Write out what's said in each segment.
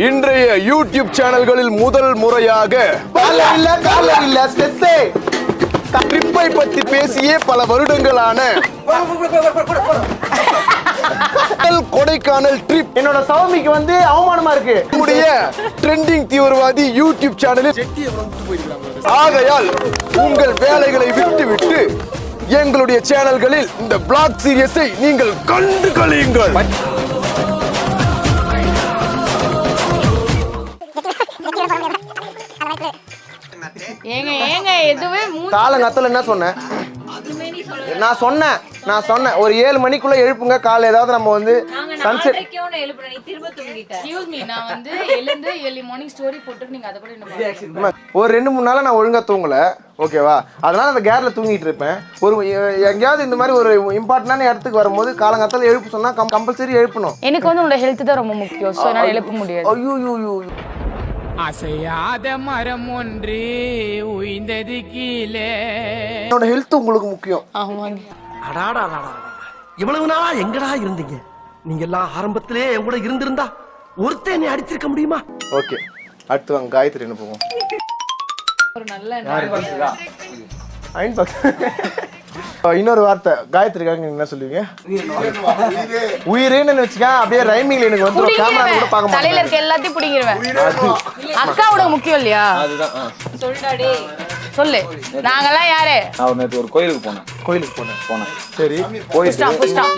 இன்றைய யூடியூப் சேனல்களில் முதல் முறையாக ட்ரிப்பை பத்தி பேசியே பல வருடங்களான கொடைக்கானல் ட்ரிப் என்னோட சௌமிக்கு வந்து அவமானமா இருக்கு. நம்முடைய ட்ரெண்டிங் தீவிரவாதி யூடியூப் சேனலில் ஆகையால் உங்கள் வேலைகளை விட்டுவிட்டு எங்களுடைய சேனல்களில் இந்த பிளாக் சீரியஸை நீங்கள் கண்டு கழியுங்கள். ஏங்க ஏங்க எதுவே மூ- காலங்கத்துல என்ன சொன்னேன் நான் சொன்னேன் நான் சொன்னேன் ஒரு ஏழு மணிக்குள்ள எழுப்புங்க. காலை ஏதாவது நம்ம வந்து சன்செட். ஒரு ரெண்டு மூணு நாளா நான் ஒழுங்கா தூங்கல. ஓகேவா அதனால அந்த கேர்ல தூங்கிட்டு இருப்பேன். ஒரு எங்கேயாவது இந்த மாதிரி ஒரு இம்பார்ட்டன்டான இடத்துக்கு வரும்போது காலங்காத்தால எழுப்பு சொன்னா கம்பல்சரி எழுப்பணும். எனக்கு வந்து உங்களோட ஹெல்த் தான் ரொம்ப முக்கியம். ஸோ என்னால் எழுப்ப முடியாது. ஐயோ ஐயோ, ஐயோ. அசையாத மரம் ஒன்று உய்ந்தது கீழே. என்னோட ஹெல்த் உங்களுக்கு முக்கியம். ஆமாங்க. அடாடாடாடா இவ்வளவு நாளா எங்கடா இருந்தீங்க? நீங்க எல்லாம் ஆரம்பத்திலே என் கூட இருந்திருந்தா ஒருத்தன் என்னை அடிச்சிருக்க முடியுமா? ஓகே அடுத்து வாங்க காயத்ரி என்ன போவோம் ஒரு நல்ல அயன் பாக்ஸ் இன்னொரு வார்த்தை. காயத்ரிக்காக நீங்க என்ன சொல்லுவீங்க? உயிரேன்னு வச்சுக்க அப்படியே ரைமிங்ல எனக்கு வந்து கேமரா கூட பார்க்க தலையில இருக்க எல்லாத்தையும் பிடிங்கிருவேன். அக்கா உனக்கு முக்கியம் இல்லையா? சொல்லுடாடி சொல்லு. நாங்கெல்லாம் யாரு? நான் நேற்று ஒரு கோயிலுக்கு போனேன். கோயிலுக்கு போனேன். போனேன். சரி. பாதியிலே புடிச்சிட்டான்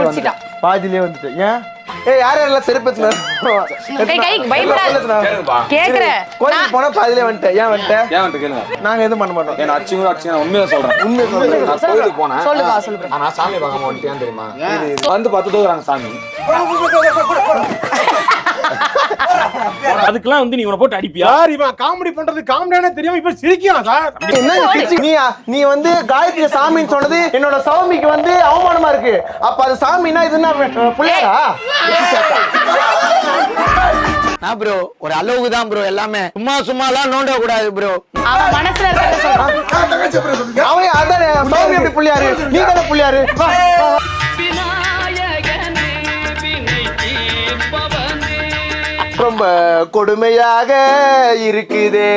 வந்துட்டேன். பாதியிலே வந்துட்டேன். ஏன்? ஏய் யார் யாரெல்லாம் செருப்பத்துல கை கை பயப்படாத. கேளுப்பா. கேக்குறேன் கோயிலுக்கு போனா பாதியிலே வந்துட்டேன். ஏன் வந்துட்டேன்? ஏன் வந்துட்டு கேளுங்க. நாங்க எதுவும் பண்ண மாட்டோம். ஏன் அச்சுங்க அச்சுங்க நான் உண்மையை சொல்றேன். உண்மையை சொல்றேன். நான் கோயிலுக்கு போனேன். நான் சாமி பார்க்காம வந்துட்டேன் தெரியுமா? வந்து பத்து தூக்குறாங்க சாமி. அதுக்கெல்லாம் வந்து நீ உன போட்டு அடிப்பியா? சார் இவன் காமெடி பண்றது காமெடியான தெரியாம இப்ப சிரிக்கிறான் சார். என்ன நீ நீ நீ வந்து காயத்ரி சாமின்னு சொன்னது என்னோட சௌமிக்கு வந்து அவமானமா இருக்கு. அப்ப அது சாமின்னா இது என்ன அஹ், பிள்ளையா நான் ப்ரோ ஒரு அளவுக்கு தான் ப்ரோ எல்லாமே. சும்மா சும்மாலாம் நோண்ட கூடாது ப்ரோ அவன் மனசுல இருக்கிறத சொல்றான். அவன் அதானே சௌமி எப்படி புள்ளியாரு? நீ தானே புள்ளியாரு. வா, வா, வா. ரொம்ப கொடுமையாக இருக்குதே.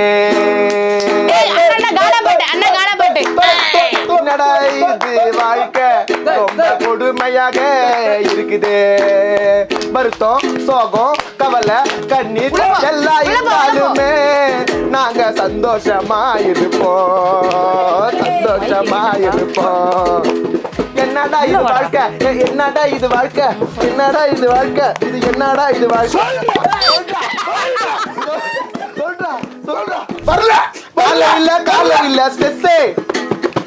என்னடா இது வாழ்க்கை? ரொம்ப கொடுமையாக இருக்குது. வருத்தம் சோகம் கவலை கண்ணீர் எல்லாம் இருந்தாலுமே நாங்க சந்தோஷமா இருப்போம் சந்தோஷமா இருப்போம் என்னடா இது வாழ்க்கை? என்னடா இது வாழ்க்கை? என்னடா இது வாழ்க்கை? இது என்னடா இது வாழ்க்கை? சொல்றா சொல்றா வரல கால இல்ல கால இல்ல ஸ்ட்ரெஸ்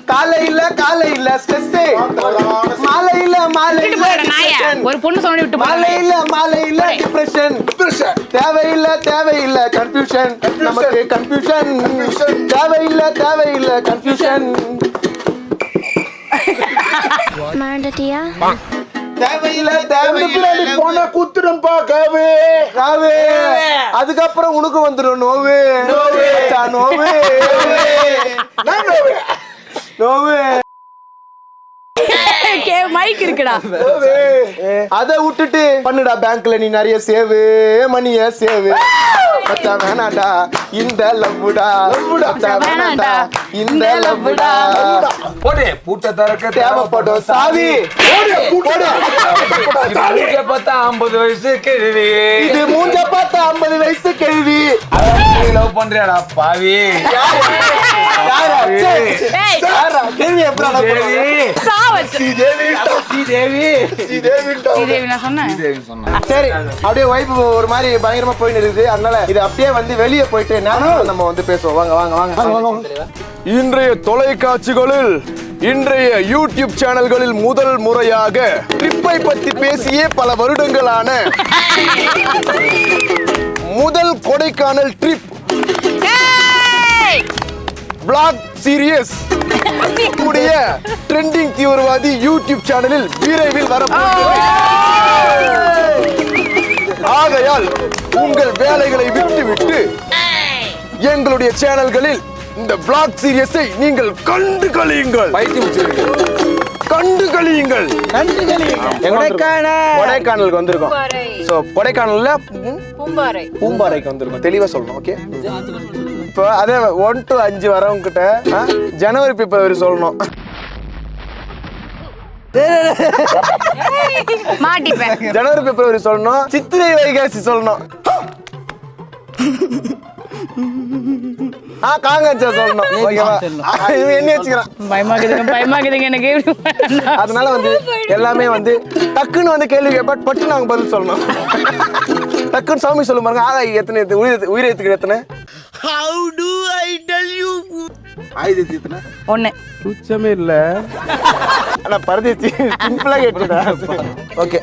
கால இல்ல கால இல்ல ஸ்ட்ரெஸ் மாலை இல்ல மாலை விட்டு இல்ல போயிட நாய. depression. ஒரு பொண்ணு சொன்ன விட்டு மாலை போயிட இல்ல மாலை இல்ல டிப்ரெஷன் தேவையில்ல தேவையில்ல கன்ஃபியூஷன் நமக்கு கன்ஃபியூஷன் தேவையில்ல தேவையில்ல கன்ஃபியூஷன் மறந்துட்டியா தேவையில்ல தேவையில்ல. போன குத்துடும்பா காவே காவே அதுக்கப்புறம் உனக்கு வந்துடும் நோவு. நோவு. நோவு. நோவு. மைக் இருக்குடா. அத விட்டுட்டு பண்ணுடா பேங்க்ல நீ நிறைய சேவு மணிய சேவு. வேணாண்டா. இந்த லவ்வுடா மச்சான் வேணாண்டா. இந்த லவ்வுடா போடு பூட்ட திறக்க தேவைப்படும். சாவி. போடு போடு. மூஞ்ச பார்த்தா ஐம்பது வயசு கிழவி. இது மூஞ்ச பார்த்த ஐம்பது வயசு கேள்வி லவ் பண்றியாடா பாவி. யாரா? சரி, ஏய். யாரா? கேள்வி எப்படா தேவி சா வச்சு தேவி தேவி ஸ்ரீதேவி நான் சொன்னேன். தேவின்னு சொன்னான். சரி அப்படியே வைப் ஒரு மாதிரி பயங்கரமா போயின்னு இருக்குது. அதனால இது அப்படியே வந்து வெளியே போயிட்டு நேரம் நம்ம வந்து பேசுவோம். வாங்க வாங்க. வாங்க வாங்க. இன்றைய தொலைக்காட்சிகளில் இன்றைய யூடியூப் சேனல்களில் முதல் முறையாக ட்ரிப்பை பத்தி பேசியே பல வருடங்களான முதல் கொடைக்கானல் ட்ரிப்! பிளாக் சீரியஸ் நம்முடைய ட்ரெண்டிங் தீவிரவாதி யூடியூப் சேனலில் விரைவில் வரப்போகிறது. ஆகையால் உங்கள் வேலைகளை விட்டுவிட்டு எங்களுடைய சேனல்களில் இந்த பிளாக் சீரியஸை நீங்கள் கண்டு கழியுங்கள். பைத்தியம் வச்சிருக்கு கண்டு கழியுங்கள். கொடைக்கானல். கொடைக்கானலுக்கு வந்திருக்கோம். ஸோ கொடைக்கானல்ல பூம்பாறை. பூம்பாறைக்கு வந்திருக்கோம். தெளிவா சொல்லணும் ஓகே இப்போ அதே ஒன் டு அஞ்சு வரவங்க கிட்ட ஜனவரி பிப்ரவரி சொல்லணும். ஜனவரி பிப்ரவரி சொல்லணும். சித்திரை வைகாசி சொல்லணும். ஆ காங்கச்சா சொல்லணும். ஓகேவா? இவன் என்ன வச்சுக்கிறான் எனக்கு அதனால வந்து எல்லாமே வந்து டக்குன்னு வந்து கேள்வி கேட்பா பட்டு நாங்க பதில் சொல்லணும். டக்குன்னு சாமி சொல்லும் பாருங்க. ஆதாய் எத்தனை எத்து- உயிர் உயிர் எத்துக்கு எத்தனை? ஆயுதத்தி எத்தனை? ஒண்ணு. சுச்சமே இல்ல. ஆனா பரதேசி சிம்பிளா கேட்டுடா. ஓகே.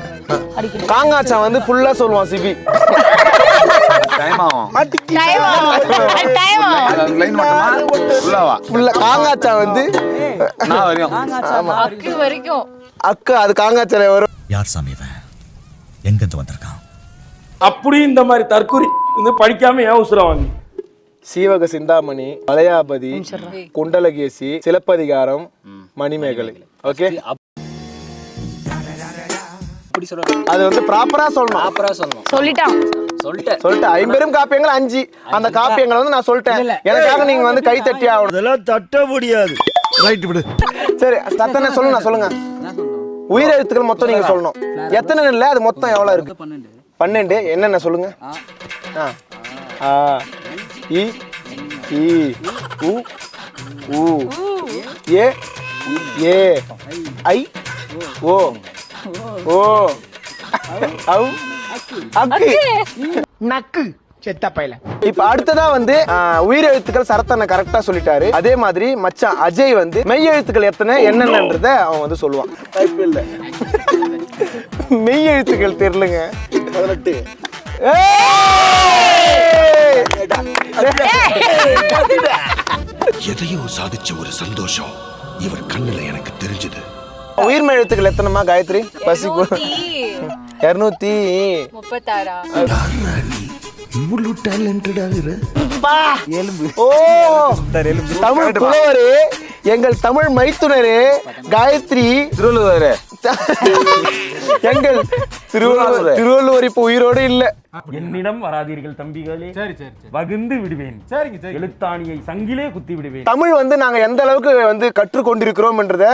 காங்காச்சா வந்து ஃபுல்லா சொல்லுவான் சிபி. டைம் ஆகும். டைம் டைம் லைன் மட்டுமா ஃபுல்லாவா ஃபுல்லா காங்காச்சா வந்து? நான் வரையும். அக்கு வரைக்கும். அக்கா அது காங்காச்சால வரும். யார் சாமி இவன்? எங்கிருந்து வந்திருக்கான்? அப்படி இந்த மாதிரி தற்கொலை வந்து படிக்காம ஏன் உசுர வாங்கி சீவக சிந்தாமணி மலையாபதி குண்டலகேசி சிலப்பதிகாரம் மணிமேகலை. ஓகே? அது வந்து ப்ராப்பரா சொல்லணும். சொல்லிட்டான். சொல்லிட்டு ஐம்பெரும் காப்பியங்கள் அஞ்சு. அந்த காப்பியங்களை வந்து நான் சொல்லிட்டேன். எனக்காக நீங்க வந்து கை தட்டி ஆகணும். அதெல்லாம் தட்ட முடியாது. ரைட் விடு. சரி தத்தனை சொல்லுங்க சொல்லுங்க. உயிரெழுத்துக்கள் மொத்தம் நீங்க சொல்லணும். எத்தனை இல்ல அது மொத்தம் எவ்வளவு இருக்கு? பன்னெண்டு. என்னென்ன சொல்லுங்க? ஆ. ஆ. இ ஈ உ ஊ ஏ ஏ. ஐ ஓ. ஓ. அக்கு. நக்கு. செத்த பையல. இப்ப அடுத்ததா வந்து ஆ, உயிரெழுத்துக்கள் சரத்தனை கரெக்டா சொல்லிட்டாரு. அதே மாதிரி மச்சான் அஜய் வந்து மெய் எழுத்துக்கள் எத்தனை என்னென்னன்றத அவன் வந்து சொல்லுவான். மெய் எழுத்துக்கள் தெரியலங்க. பதினெட்டு. எதையோ சாதிச்ச ஒரு சந்தோஷம் இவர் கண்ணுல எனக்கு தெரிஞ்சது. உயிர்மெய் எழுத்துக்கள் எத்தனைமா காயத்ரி? பசி நூத்தி இருநூத்தி முப்பத்தாறா. இவ்வளவு டேலண்டடா இரு. ஓ தமிழ் புலவரே எங்கள் தமிழ் மைத்துனரே காயத்ரி. திருவள்ளுவர். எங்கள் திருவள்ளுவர். திருவள்ளுவர் இப்போ உயிரோடு இல்ல. என்னிடம் வராதீர்கள் தம்பிகளே. சரி சரி வகுந்து விடுவேன். சரிங்க சரி எழுத்தாணியை சங்கிலே குத்தி விடுவேன். தமிழ் வந்து நாங்க எந்த அளவுக்கு வந்து கற்றுக்கொண்டிருக்கிறோம்ன்றத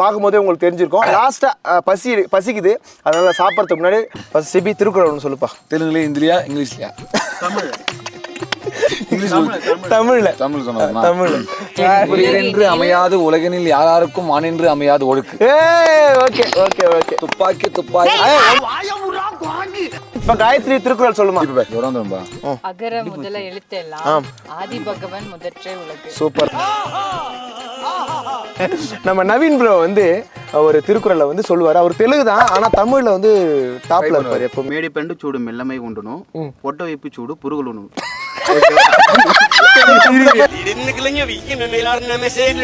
பார்க்கும்போதே உங்களுக்கு தெரிஞ்சிருக்கும். லாஸ்டா பசி பசிக்குது. அதனால சாப்பிட்றதுக்கு முன்னாடி சிபி திருக்குறள் ஒன்று சொல்லுப்பா. தெலுங்குல இந்திலியா இங்கிலீஷ்லயா? இங்கிலீஷ் தமிழ்ல. தமிழ் தமிழ்ல என்று அமையாது உலகினில் யாராருக்கும் ஆனென்று அமையாது ஒழுக்கு. ஓகே ஓகே ஓகே துப்பாக்கி துப்பாக்கி. இப்ப காயத்ரி திருக்குறள் சொல்லுமா? அகர முதல எழுத்தெல்லாம் ஆதி பகவன் முதற்றே உலகு. சூப்பர். நம்ம நவீன் ப்ரோ வந்து ஒரு திருக்குறளை வந்து சொல்லுவார். அவர் தெலுங்கு தான் ஆனா தமிழ்ல வந்து டாப்ல இருப்பார். இப்போ மேடி பெண்டு சூடு மெல்லமை உண்டனும் ஒட்ட வைப்பு சூடு புருகுலணும் இருந்துக்கலைங்க விக்கி மெல்லாருன்னு மெசேஜ்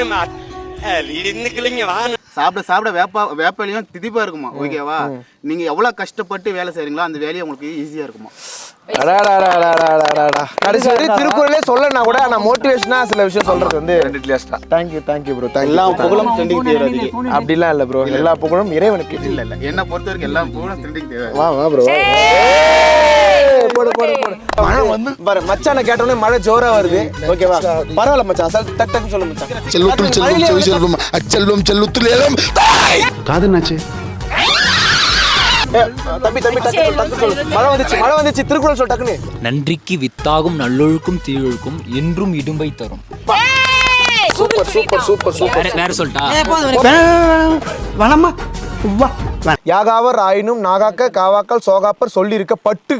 இருந்துக்கலைங்க வான சாப்பிட சாப்பிட வேப்பா வேப்பாலையும் திதிப்பா இருக்குமா? ஓகேவா? நீங்க எவ்வளவு கஷ்டப்பட்டு வேலை செய்றீங்களோ அந்த வேலையை உங்களுக்கு ஈஸியா இருக்குமா. கடைசி திருக்குறளே சொல்லனா கூட நான் மோட்டிவேஷனா சில விஷயம் சொல்றது வந்து தேங்க்யூ தேங்க்யூ ப்ரோ எல்லா புகழும் அப்படிலாம் இல்ல ப்ரோ எல்லா புகழும் இறைவனுக்கு. இல்ல இல்ல என்ன பொறுத்த வரைக்கும் எல்லா புகழும் ட்ரெண்டிங் தேவை வா வா ப்ரோ போடு போடு போடு மழை வந்து பாரு மச்சான கேட்டோடனே மழை ஜோரா வருது. ஓகேவா பரவாயில்ல மச்சான். அசல் டக் டக்னு சொல்லு மச்சான். செல்வத்துள் ஏலம் காதுனாச்சு தம்பி தம்பி டக்கு டக்கு சொல்லு. மழை வந்துச்சு மழை வந்துச்சு. திருக்குறள் சொல்லு டக்குன்னு. நன்றிக்கு வித்தாகும் நல்லொழுக்கும் தீழொழுக்கும் என்றும் இடும்பை தரும். சூப்பர் சூப்பர் சூப்பர் சூப்பர் வேற சொல்லிட்டா? வனமா வா யாகாவர் ஆயினும் நாகாக்க காவாக்கால் சோகாப்பர் சொல்லியிருக்க பட்டு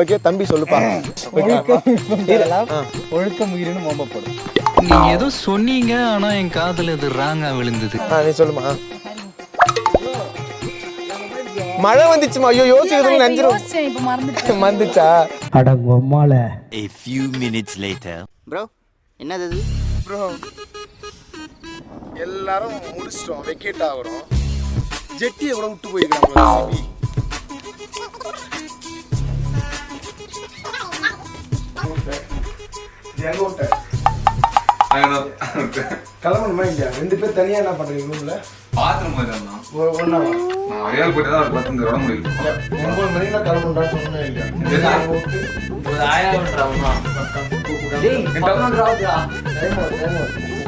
ஓகே தம்பி சொல்லுப்பா. ஒழுக்கம் உயிரினு மோம்பப்படும் நீங்க ஏதோ சொன்னீங்க ஆனா என் காதுல இது ராங்கா விழுந்தது. நீ சொல்லுமா? மழை வந்துச்சுமா? ஐயோ யோசிக்கிறது நெஞ்சிரும். யோசிச்சேன் இப்ப மறந்துட்டேன். வந்துச்சா அடங்கம்மால A few minutes later. Bro என்னது இது ப்ரோ எல்லாரும் முடிச்சிட்டோம் வெக்கேட் ஆகுறோம் ஜெட்டியை கூட விட்டு போயிருக்காங்க கிளம்பணுமா இல்லையா ரெண்டு பேர் தனியா என்ன பண்றீங்க ரூம்ல பாத்ரூம் ஒன்னா நான் ஒரே போயிட்டு தான் பத்து நிமிஷம் விட முடியல. ஒன்பது மணிக்கு கிளம்பணும்டான்னு சொன்னே இல்லையா அங்க விட்டு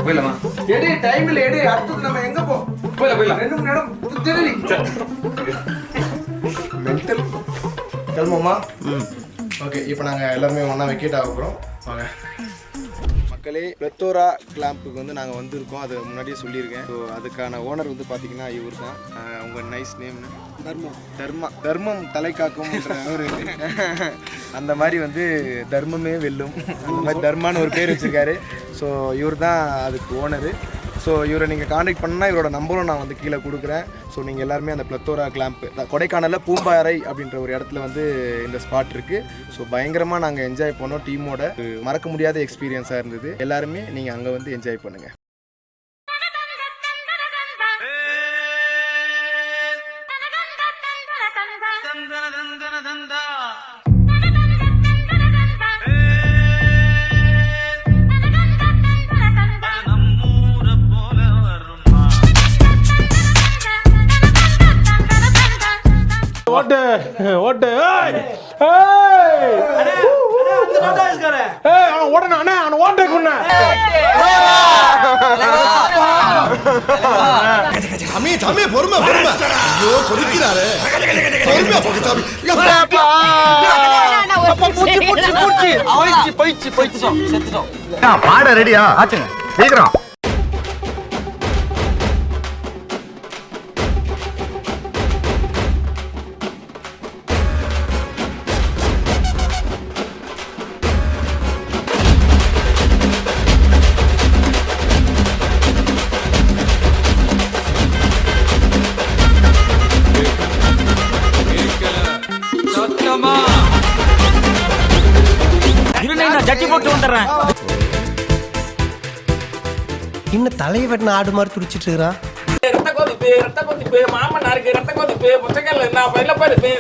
போயிடலாமா? எடு டைம்ல எடு. அடுத்தது நம்ம எங்க போ? போயிடலாம் போயிடலாம். ரெண்டு மணி நேரம் திடீர்னு. மென்டல் கிளம்புமா ஓகே இப்போ நாங்கள் எல்லாருமே ஒன்றா வெக்கேட் ஆக போகிறோம் வாங்க. மக்களே பிளத்தோரா கிளாம்புக்கு வந்து நாங்கள் வந்திருக்கோம். அது முன்னாடியே சொல்லியிருக்கேன். ஸோ அதுக்கான ஓனர் வந்து பார்த்தீங்கன்னா இவர் தான். உங்கள் நைஸ் நேம் தர்மம். தர்மா தர்மம் தலை காக்கும் ஒரு அந்த மாதிரி வந்து தர்மமே வெல்லும். அந்த மாதிரி தர்மான்னு ஒரு பேர் வச்சிருக்காரு. ஸோ இவர் தான் அதுக்கு ஓனரு ஸோ இவரை நீங்கள் காண்டாக்ட் பண்ணால் இவரோட நம்பரும் நான் வந்து கீழே கொடுக்குறேன். ஸோ நீங்கள் எல்லாருமே அந்த பிளத்தோரா கிளாம்ப் கொடைக்கானலில் பூம்பாறை அப்படின்ற ஒரு இடத்துல வந்து இந்த ஸ்பாட் இருக்குது ஸோ பயங்கரமாக நாங்கள் என்ஜாய் பண்ணோம் டீமோட மறக்க முடியாத எக்ஸ்பீரியன்ஸாக இருந்தது. எல்லாருமே நீங்கள் அங்கே வந்து என்ஜாய் பண்ணுங்கள் ஓட்டு ஓட்டு ஏய் ஏய். ஏய் அவன் ஓடணும் அண்ணா அவன் ஓட்டை கொண்ண. தம்பி தம்பி பொறுமை பொறுமை. ஐயோ கொதிக்கிறாரு. பொறுமையா போக்கு சாமி பாட ரெடியா ஆச்சுங்க. சீக்கிரம். இன்னும் தலையை வெட்டின ஆடு மாதிரி துடிச்சிட்டு இருக்கிறான். ரத்த கொதிப்பு ரத்த கொதிப்பு மாமனாருக்கு ரத்த கொதிப்பு புத்தகங்கள் என்ன பயில பருப்பு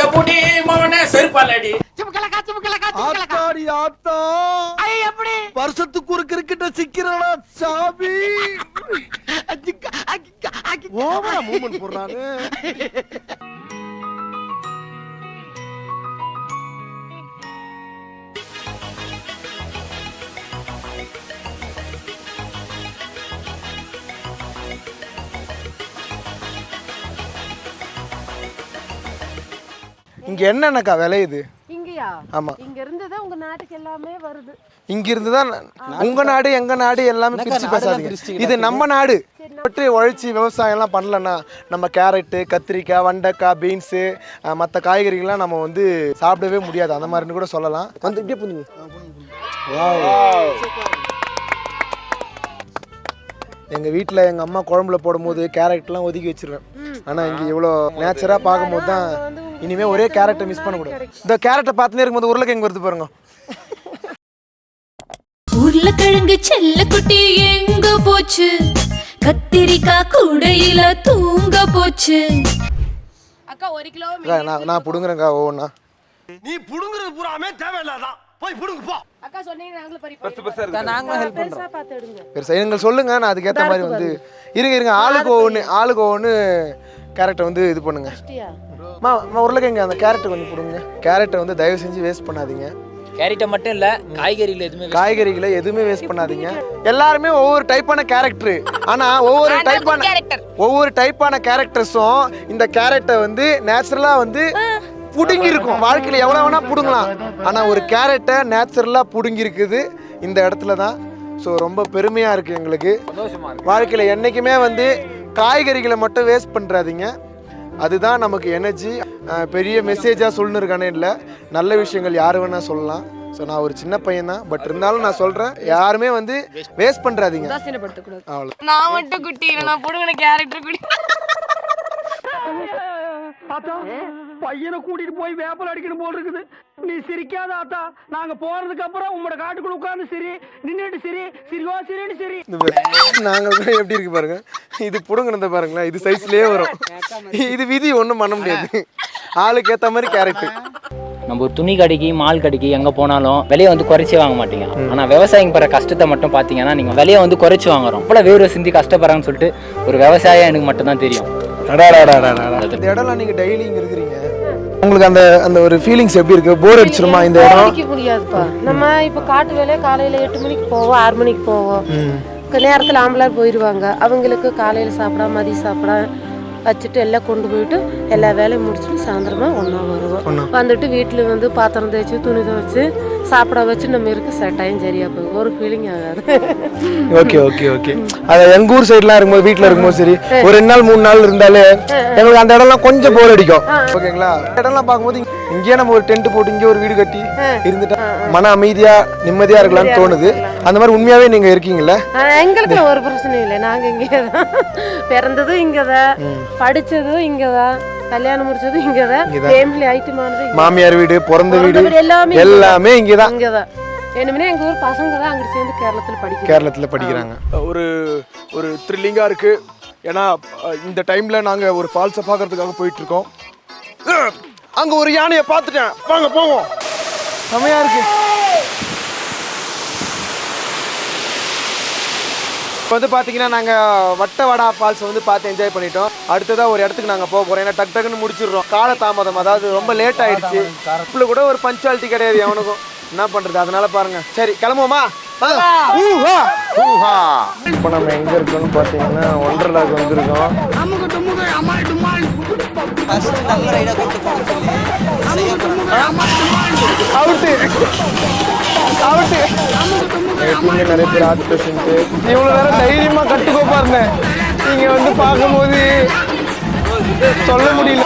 கபூடி மவனே செருப்பாலடி. வருஷத்துக்கு ஒரு கிரிக்கெட்ட சிக்கிறடா சாமி? ஓவரா மூமெண்ட் போடுறாரு இங்கே என்னென்னக்கா விளையுது இங்கயா? ஆமாம் இங்க இருந்துதான் உங்க நாட்டுக்கு எல்லாமே வருது. இங்கிருந்து தான் உங்க நாடு எங்க நாடு எல்லாமே பிரிச்சு பேசாதீங்க. இது நம்ம நாடு. பற்றி உழைச்சி விவசாயம் எல்லாம் பண்ணலன்னா நம்ம கேரட்டு கத்திரிக்காய் வெண்டைக்காய் பீன்ஸு மற்ற காய்கறிகள்லாம் நம்ம வந்து சாப்பிடவே முடியாது. அந்த மாதிரின்னு கூட சொல்லலாம். வந்து இப்படியே புரிஞ்சுங்க. எங்கள் வீட்டில் எங்கள் அம்மா குழம்புல போடும்போது கேரட்லாம் ஒதுக்கி வச்சிருவேன். ஆனால் இங்கே இவ்வளோ நேச்சராக பார்க்கும்போது தான் இனிமேல் ஒரே கேரட்டை மிஸ் பண்ணக்கூடாது. இந்த கேரட்டை பார்த்துனே இருக்கும்போது உருளைக்கிழங்கு வருது பாருங்க. உருளைக்கிழங்கு செல்ல குட்டி எங்க போச்சு? கத்திரிக்காய் கூடையில தூங்க போச்சு. அக்கா ஒரு கிலோ நான் நான் பிடுங்குறேங்க்கா ஒவ்வொன்றா நீ புடுங்குறது பூராமே தேவையில்லாதான் போய் புடுங்க போ. அக்கா சொன்னீங்க நாங்களும் ஹெல்ப் பெருசா பார்த்து எடுங்க. பெருசா நீங்கள் சொல்லுங்க நான் அதுக்கேற்ற மாதிரி வந்து இருங்க இருங்க ஆளுக்கு ஒவ்வொன்று ஆளுக்கு ஒவ்வொன்று கேரட்டை வந்து இது பண்ணுங்க. மா உருளைக்கிழங்கு அந்த கேரட்டை கொஞ்சம் கொடுங்க கேரட்டை வந்து தயவு செஞ்சு வேஸ்ட் பண்ணாதீங்க. கேரட்டை மட்டும் இல்ல காய்கறிகள் எதுவுமே காய்கறிகளை எதுவுமே வேஸ்ட் பண்ணாதீங்க. எல்லாருமே ஒவ்வொரு டைப்பான கேரக்டர் ஆனா ஒவ்வொரு டைப்பான ஒவ்வொரு டைப்பான கேரக்டர்ஸும் இந்த கேரட்டை வந்து நேச்சுரலா வந்து புடுங்கி இருக்கும் வாழ்க்கையில எவ்வளவு வேணா புடுங்கலாம். ஆனா ஒரு கேரட்டை நேச்சுரலா புடுங்கி இருக்குது இந்த இடத்துல தான். ஸோ ரொம்ப பெருமையா இருக்கு எங்களுக்கு. வாழ்க்கையில என்னைக்குமே வந்து காய்கறிகளை மட்டும் வேஸ்ட் பண்றாதீங்க. அதுதான் நமக்கு எனர்ஜி பெரிய மெசேஜாக சொல்லிருக்கானே இல்லை. நல்ல விஷயங்கள் யார் வேணால் சொல்லலாம். ஸோ நான் ஒரு சின்ன பையன் தான் பட் இருந்தாலும் நான் சொல்கிறேன் யாருமே வந்து வேஸ்ட் பண்ணுறாதீங்க அவ்வளோ நான் மட்டும் குட்டி இல்ல நான் புடுங்கின கேரக்டர் குட்டி பையனை கூட்டிட்டு போய் வேப்பல் அடிக்கணும் போல் இருக்குது. நீ சிரிக்காத ஆத்தா. நாங்க போறதுக்கு அப்புறம் உங்களோட காட்டுக்குள்ள உட்கார்ந்து சரி. நின்னுட்டு சரி. சிரிவா சரின்னு சரி. நாங்கள் கூட எப்படி இருக்கு பாருங்க. இது புடுங்கினத பாருங்களேன். இது சைஸ்லயே வரும். இது விதி ஒன்றும் பண்ண முடியாது. ஆளுக்கு ஏற்ற மாதிரி கேரக்டர் நம்ம ஒரு துணி கடைக்கு மால் கடைக்கு எங்கே போனாலும் விலையை வந்து குறைச்சி வாங்க மாட்டீங்க. ஆனால் விவசாயிங்க படுற கஷ்டத்தை மட்டும் பார்த்தீங்கன்னா நீங்கள் விலையை வந்து குறைச்சி வாங்குறோம். அவ்வளோ வேறு சிந்தி கஷ்டப்படுறாங்கன்னு சொல்லிட்டு ஒரு விவசாயம் எனக்கு மட்டும்தான் தெரியும். இந்த இடம்லாம் நீங்க டெய்லி இங்க இருக்கிறீங்க. உங்களுக்கு அந்த அந்த ஒரு ஃபீலிங்ஸ் எப்படி இருக்கு? போர் அடிச்சிருமா இந்த இடம்? அடிக்க முடியாதுப்பா. நம்ம இப்ப காட்டு வேலையை காலையில எட்டு மணிக்கு போவோம் ஆறு மணிக்கு போவோம். நேரத்துல ஆம்பளார் போயிடுவாங்க அவங்களுக்கு காலையில சாப்பிட மதியம் சாப்பிட வச்சுட்டு எல்லாம் கொண்டு போயிட்டு எல்லா வேலையும் முடிச்சுட்டு சாயந்தரமா ஒன்றா வருவோம். வந்துட்டு வீட்டில் வந்து பாத்திரம் தேய்ச்சி துணி துவைச்சு சாப்பிட வச்சு நம்ம இருக்க ச டைம் சரியா போகும். ஒரு ஃபீலிங் ஆகாது. ஓகே ஓகே ஓகே அது எங்க ஊர் சைடுலாம் இருக்கும்போது வீட்ல இருக்கும்போது சரி. ஒரு ரெண்டு நாள் மூணு நாள் இருந்தாலே எங்களுக்கு அந்த இடம்லாம் கொஞ்சம் போர் அடிக்கும். ஓகேங்களா இடம்லாம் பார்க்கும்போது இங்கேயே நம்ம ஒரு டென்ட் போட்டு இங்கே ஒரு வீடு கட்டி இருந்துட்டா மன அமைதியா நிம்மதியா இருக்கலாம்னு தோணுது. அந்த மாதிரி உண்மையாவே நீங்க இருக்கீங்கல்ல? எங்களுக்கு ஒரு பிரச்சனையும் இல்லை. நாங்கள் இங்கே தான். பிறந்ததும் இங்கே தான் படித்ததும் இங்கே தான் கல்யாணம் முடிச்சதும் இங்கே தான் இங்கதான். ஃபேமிலி ஐட்டமானது மாமியார் வீடு பிறந்த வீடு எல்லாமே எல்லாமே இங்கதான். இங்கே தான் வேணும்னே எங்கள் ஊர் பசங்க தான் அங்கே சேர்ந்து கேரளத்தில் படிக்கிறாங்க கேரளத்துல படிக்கிறாங்க. ஒரு ஒரு த்ரில்லிங்காக இருக்கு. ஏன்னா இந்த டைம்ல நாங்க ஒரு ஃபால்ஸை பார்க்கறதுக்காக போயிட்டு இருக்கோம். அஹ், அங்க ஒரு யானையை பார்த்துட்டேன். வாங்க போவோம். செமையா இருக்கு. இப்போ வந்து பார்த்தீங்கன்னா நாங்கள் வட்டவடா ஃபால்ஸ் வந்து பார்த்து என்ஜாய் பண்ணிட்டோம். அடுத்ததாக ஒரு இடத்துக்கு நாங்கள் போக போகிறோம் ஏன்னா டக் டக்குன்னு முடிச்சிடுறோம். கால தாமதம். அதாவது ரொம்ப லேட் ஆயிடுச்சு. இப்போ கூட ஒரு பஞ்சுவாலிட்டி கிடையாது எவனுக்கும். என்ன பண்ணுறது அதனால பாருங்க. சரி கிளம்புவோமா? வாங்க. ஊஹா. ஊஹா. இப்போ நம்ம எங்கே இருக்கோம்னு பார்த்தீங்கன்னா ஒன்றரைக்கு வந்திருக்கோம். அவுட்டு அவுட்டு நிறைய பேர் ஆர்ட் பேஷண்ட்டு இவ்வளோ நேரம் தைரியமாக கட்டுக்கோப்பா இருந்தேன் நீங்கள் வந்து பார்க்கும்போது சொல்ல முடியல